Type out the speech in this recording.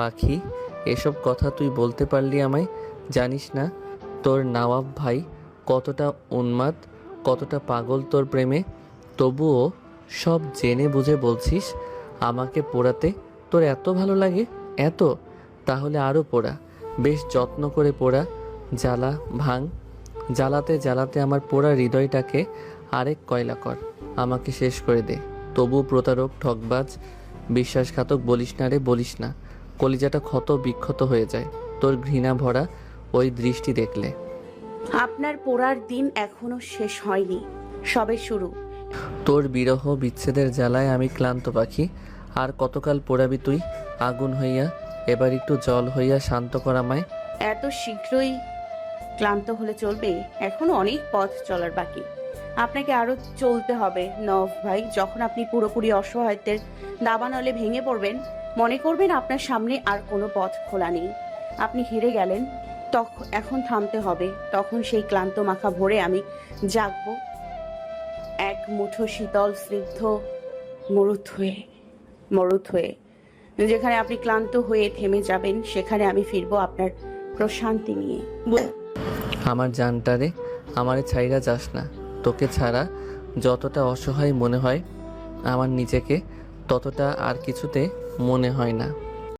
পাখি, এসব কথা তুই বলতে পারলি আমায়, জানিস না? তোর নওয়াব ভাই কতটা উন্মাদ, কতটা পাগল তোর প্রেমে, তবুও সব জেনে বুঝে বলছিস, আমাকে পোড়াতে তোর এত ভালো লাগে? এত? তাহলে আরও পোড়া। বেশ যত্ন করে পোড়া। জ্বালা ভাঙ। জ্বালাতে জ্বালাতে আমার পোড়া হৃদয়টাকে আরেক কয়লা কর। আমাকে শেষ করে দে। তবু প্রতারক ঠকবাজ বিশ্বাসঘাতক বলিস না রে, বলিস না। কলিজাটা ক্ষত বিক্ষত হয়ে যায়। তোর ঘৃণা ভরা ওই দৃষ্টি দেখলে। আপনার পোড়ার দিন এখনও শেষ হয়নি। সবে শুরু। তোর বিরহ বিচ্ছেদের জ্বালায় আমি ক্লান্ত পাখি। আর কতকাল পোড়াবি তুই? আগুন হইয়া এবার একটু জল হইয়া শান্ত করামায় এত শীঘ্রই ক্লান্ত হলে চলবে? এখনও অনেক পথ চলার বাকি। আপনাকে আরও চলতে হবে নভ ভাই। যখন আপনি পুরোপুরি অসহায়ত্বের দাবানলে ভেঙে পড়বেন মনে করবেন আপনার সামনে আর কোনো পথ খোলা নেই। আপনি হেরে গেলেন তখন এখন থামতে হবে। তখন সেই ক্লান্ত মাখা ভরে আমি জাগবো। এক মুঠো শীতল স্নিগ্ধ মরুত হয়ে মরুত হয়ে। যেখানে আপনি ক্লান্ত হয়ে থেমে যাবেন, সেখানে আমি ফিরবো আপনার প্রশান্তি নিয়ে। আমার জানটারে আমারে ছাইরা যাস না। তোকে ছাড়া যতটা অসহায় মনে হয়, আমার নিজেকে ততটা আর কিছুতে মনে হয় না।